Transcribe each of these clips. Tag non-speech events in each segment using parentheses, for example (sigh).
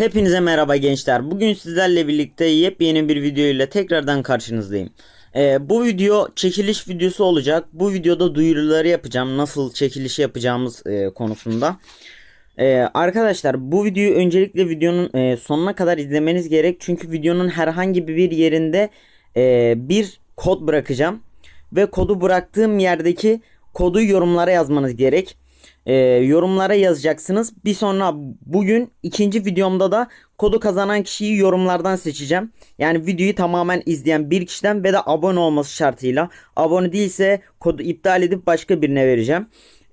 Hepinize merhaba gençler. Bugün sizlerle birlikte yepyeni bir video ile tekrardan karşınızdayım. Ee, bu video çekiliş videosu olacak. Bu videoda duyuruları yapacağım. Nasıl çekiliş yapacağımız e, konusunda. Ee, arkadaşlar bu videoyu öncelikle videonun e, sonuna kadar izlemeniz gerek. Çünkü videonun herhangi bir yerinde e, bir kod bırakacağım. Ve kodu bıraktığım yerdeki kodu yorumlara yazmanız gerek e, yorumlara yazacaksınız. Bir sonra bugün ikinci videomda da kodu kazanan kişiyi yorumlardan seçeceğim. Yani videoyu tamamen izleyen bir kişiden ve de abone olması şartıyla. Abone değilse kodu iptal edip başka birine vereceğim.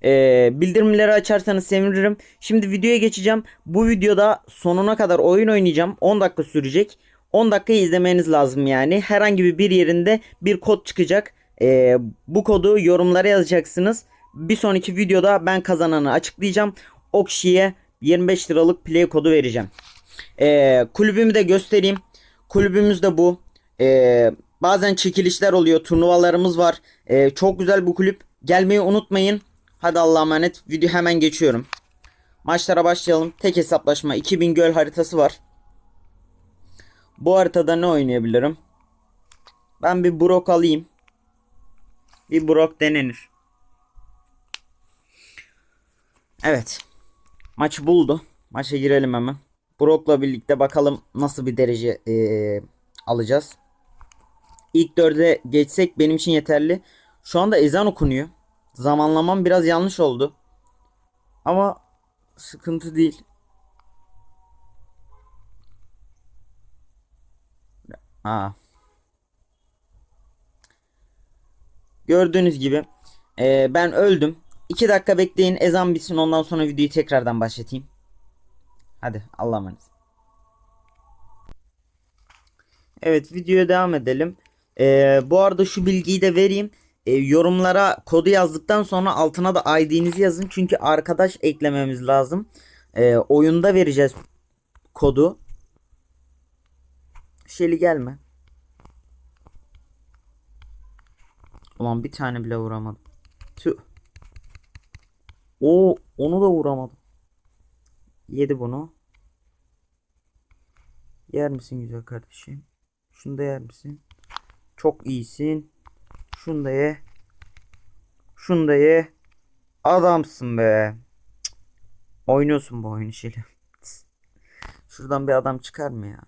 E, bildirimleri açarsanız sevinirim. Şimdi videoya geçeceğim. Bu videoda sonuna kadar oyun oynayacağım. 10 dakika sürecek. 10 dakikayı izlemeniz lazım yani. Herhangi bir yerinde bir kod çıkacak. E, bu kodu yorumlara yazacaksınız. Bir sonraki videoda ben kazananı açıklayacağım. O kişiye 25 liralık play kodu vereceğim. Ee, kulübümü de göstereyim. Kulübümüz de bu. Ee, bazen çekilişler oluyor. Turnuvalarımız var. Ee, çok güzel bu kulüp. Gelmeyi unutmayın. Hadi Allah'a emanet. Video hemen geçiyorum. Maçlara başlayalım. Tek hesaplaşma. 2000 göl haritası var. Bu haritada ne oynayabilirim? Ben bir Brock alayım. Bir Brock denenir. Evet. Maçı buldu. Maça girelim hemen. Brock'la birlikte bakalım nasıl bir derece ee, alacağız. İlk dörde geçsek benim için yeterli. Şu anda ezan okunuyor. Zamanlamam biraz yanlış oldu. Ama sıkıntı değil. Aa. Gördüğünüz gibi ee, ben öldüm. 2 dakika bekleyin ezan bitsin ondan sonra videoyu tekrardan başlatayım. Hadi Allah'a emanet. Evet videoya devam edelim. Ee, bu arada şu bilgiyi de vereyim. Ee, yorumlara kodu yazdıktan sonra altına da ID'nizi yazın. Çünkü arkadaş eklememiz lazım. Ee, oyunda vereceğiz kodu. Şeli gelme. Ulan bir tane bile vuramadım. Tüh. O onu da vuramadım. Yedi bunu. Yer misin güzel kardeşim? Şunu da yer misin? Çok iyisin. Şunu da ye. Şunu da ye. Adamsın be. Oynuyorsun bu oyunu şeyle. (laughs) Şuradan bir adam çıkar mı ya?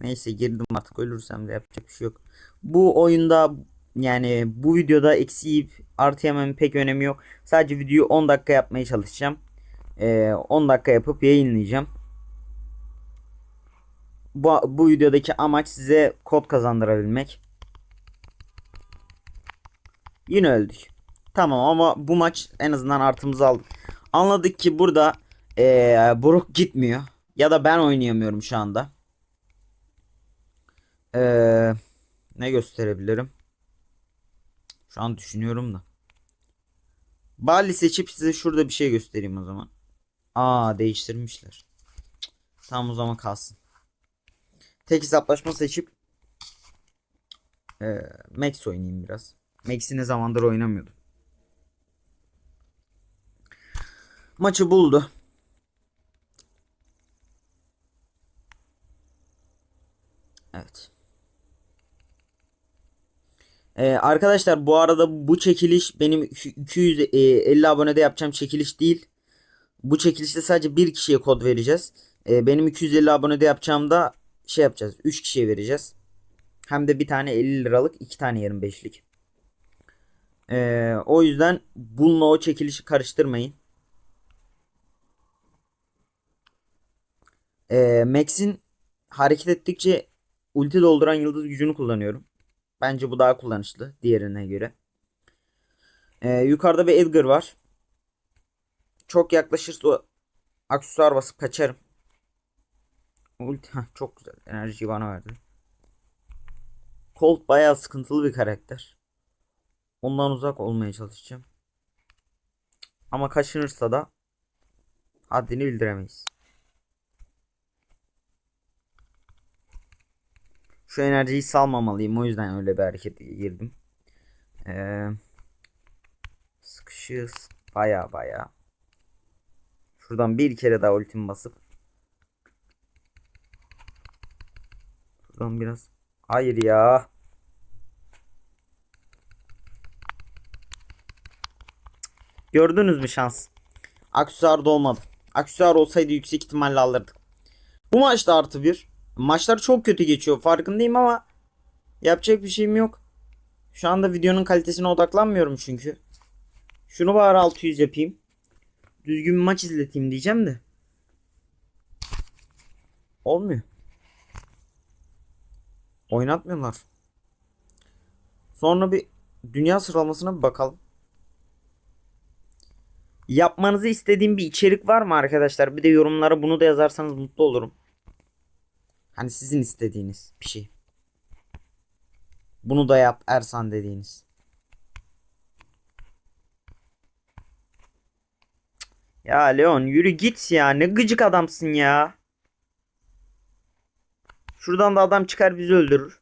Neyse girdim artık ölürsem de yapacak bir şey yok. Bu oyunda yani bu videoda eksi artı yemem pek önemi yok. Sadece videoyu 10 dakika yapmaya çalışacağım. Ee, 10 dakika yapıp yayınlayacağım. Bu, bu videodaki amaç size kod kazandırabilmek. Yine öldük. Tamam ama bu maç en azından artımızı aldık. Anladık ki burada ee, Brook gitmiyor. Ya da ben oynayamıyorum şu anda. Ee, ne gösterebilirim? Şu an düşünüyorum da. Bali seçip size şurada bir şey göstereyim o zaman. Aa değiştirmişler. Tamam o zaman kalsın. Tek hesaplaşma seçip e, Max oynayayım biraz. Max'i ne zamandır oynamıyordum. Maçı buldu. Evet. Ee, arkadaşlar bu arada bu çekiliş benim 250 abonede yapacağım çekiliş değil. Bu çekilişte sadece bir kişiye kod vereceğiz. Ee, benim 250 abonede yapacağımda şey yapacağız. 3 kişiye vereceğiz. Hem de bir tane 50 liralık iki tane 25'lik. Ee, o yüzden bununla o çekilişi karıştırmayın. Ee, Max'in hareket ettikçe ulti dolduran yıldız gücünü kullanıyorum. Bence bu daha kullanışlı diğerine göre. Ee, yukarıda bir Edgar var. Çok yaklaşırsa aksesuar basıp kaçarım. Ulti Heh, çok güzel. Enerjiyi bana verdi. Colt bayağı sıkıntılı bir karakter. Ondan uzak olmaya çalışacağım. Ama kaçınırsa da haddini bildiremeyiz. Şu enerjiyi salmamalıyım. O yüzden öyle bir hareket girdim. Ee, sıkışız. Baya baya. Şuradan bir kere daha ultim basıp Şuradan biraz. Hayır ya. Gördünüz mü şans? Aksesuar da olmadı. Aksesuar olsaydı yüksek ihtimalle alırdık. Bu maçta artı bir. Maçlar çok kötü geçiyor farkındayım ama yapacak bir şeyim yok. Şu anda videonun kalitesine odaklanmıyorum çünkü. Şunu bari 600 yapayım. Düzgün bir maç izleteyim diyeceğim de. Olmuyor. Oynatmıyorlar. Sonra bir dünya sıralamasına bir bakalım. Yapmanızı istediğim bir içerik var mı arkadaşlar? Bir de yorumlara bunu da yazarsanız mutlu olurum. Hani sizin istediğiniz bir şey. Bunu da yap Ersan dediğiniz. Ya Leon yürü git ya. Ne gıcık adamsın ya. Şuradan da adam çıkar bizi öldürür.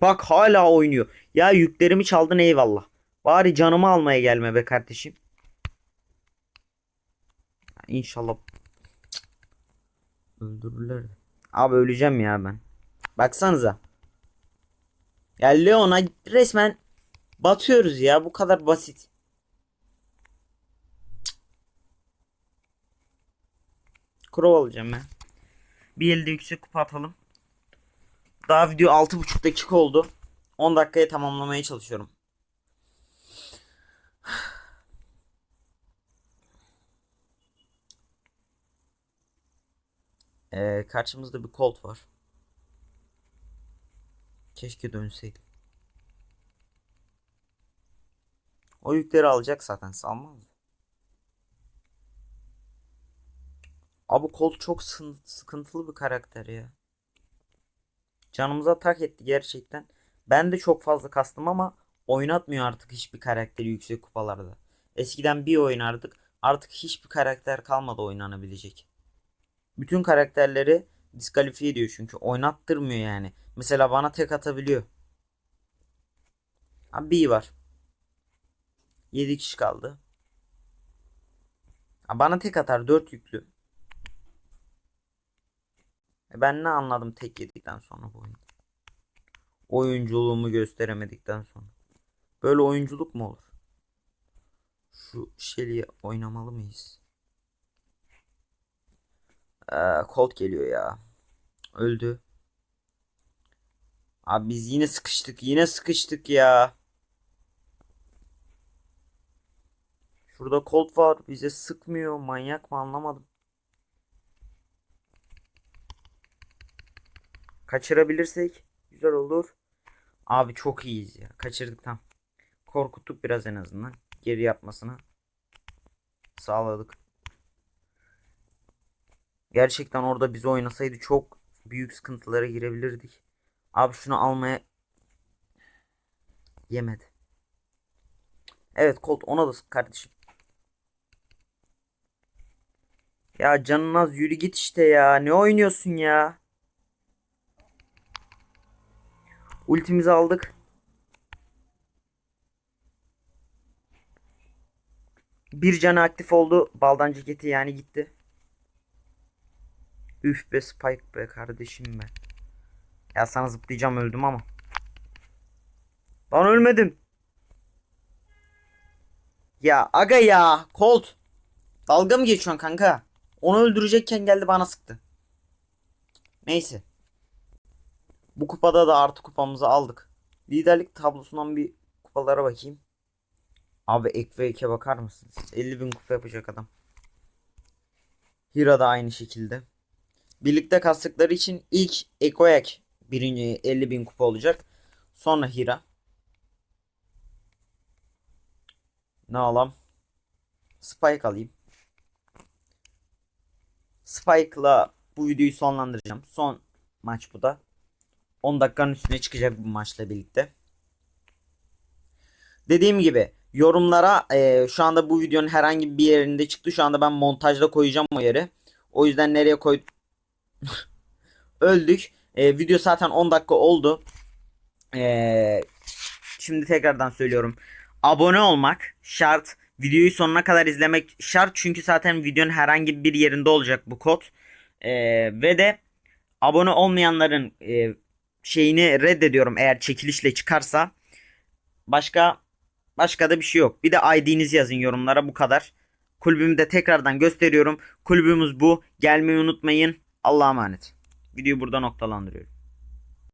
Bak hala oynuyor. Ya yüklerimi çaldın eyvallah. Bari canımı almaya gelme be kardeşim. İnşallah öldürürler. Abi öleceğim ya ben. Baksanıza. Ya Leon'a resmen batıyoruz ya. Bu kadar basit. Krov alacağım ben. Bir elde yüksek kupa atalım. Daha video 6,5 dakika oldu. 10 dakikaya tamamlamaya çalışıyorum. Ee, karşımızda bir Colt var. Keşke dönseydim. O yükleri alacak zaten salmaz. Abi Colt çok sıkıntılı bir karakter ya. Canımıza tak etti gerçekten. Ben de çok fazla kastım ama oynatmıyor artık hiçbir karakteri yüksek kupalarda. Eskiden bir oynardık. Artık hiçbir karakter kalmadı oynanabilecek. Bütün karakterleri diskalifiye ediyor çünkü oynattırmıyor yani. Mesela bana tek atabiliyor. Ha B var. 7 kişi kaldı. Ha, bana tek atar 4 yüklü. E ben ne anladım tek yedikten sonra bu oyunda. Oyunculuğumu gösteremedikten sonra. Böyle oyunculuk mu olur? Şu Shelly'yi oynamalı mıyız? Ee, Colt geliyor ya. Öldü. Abi biz yine sıkıştık. Yine sıkıştık ya. Şurada Colt var. Bize sıkmıyor. Manyak mı anlamadım. Kaçırabilirsek güzel olur. Abi çok iyiyiz ya. Kaçırdık tam. Korkuttuk biraz en azından. Geri yapmasını sağladık. Gerçekten orada bizi oynasaydı çok büyük sıkıntılara girebilirdik. Abi şunu almaya yemedi. Evet Colt ona da sık kardeşim. Ya canın az yürü git işte ya. Ne oynuyorsun ya? Ultimizi aldık. Bir canı aktif oldu. Baldan ceketi yani gitti. Üf be Spike be kardeşim be. Ya sana zıplayacağım öldüm ama. Lan ölmedim. Ya aga ya Colt. Dalga mı geçiyorsun kanka? Onu öldürecekken geldi bana sıktı. Neyse. Bu kupada da artı kupamızı aldık. Liderlik tablosundan bir kupalara bakayım. Abi ek bakar mısınız? 50 bin kupa yapacak adam. Hira da aynı şekilde. Birlikte kastıkları için ilk Ekoyak birinci 50 bin kupa olacak. Sonra Hira. Ne alam? Spike alayım. Spike'la bu videoyu sonlandıracağım. Son maç bu da. 10 dakikanın üstüne çıkacak bu maçla birlikte. Dediğim gibi yorumlara e, şu anda bu videonun herhangi bir yerinde çıktı. Şu anda ben montajda koyacağım o yeri. O yüzden nereye koy (laughs) öldük. E, video zaten 10 dakika oldu. E, şimdi tekrardan söylüyorum. Abone olmak şart. Videoyu sonuna kadar izlemek şart. Çünkü zaten videonun herhangi bir yerinde olacak bu kod. E, ve de abone olmayanların e, şeyini reddediyorum eğer çekilişle çıkarsa. Başka başka da bir şey yok. Bir de ID'nizi yazın yorumlara bu kadar. Kulübümü de tekrardan gösteriyorum. Kulübümüz bu. Gelmeyi unutmayın. Allah'a emanet. Videoyu burada noktalandırıyorum.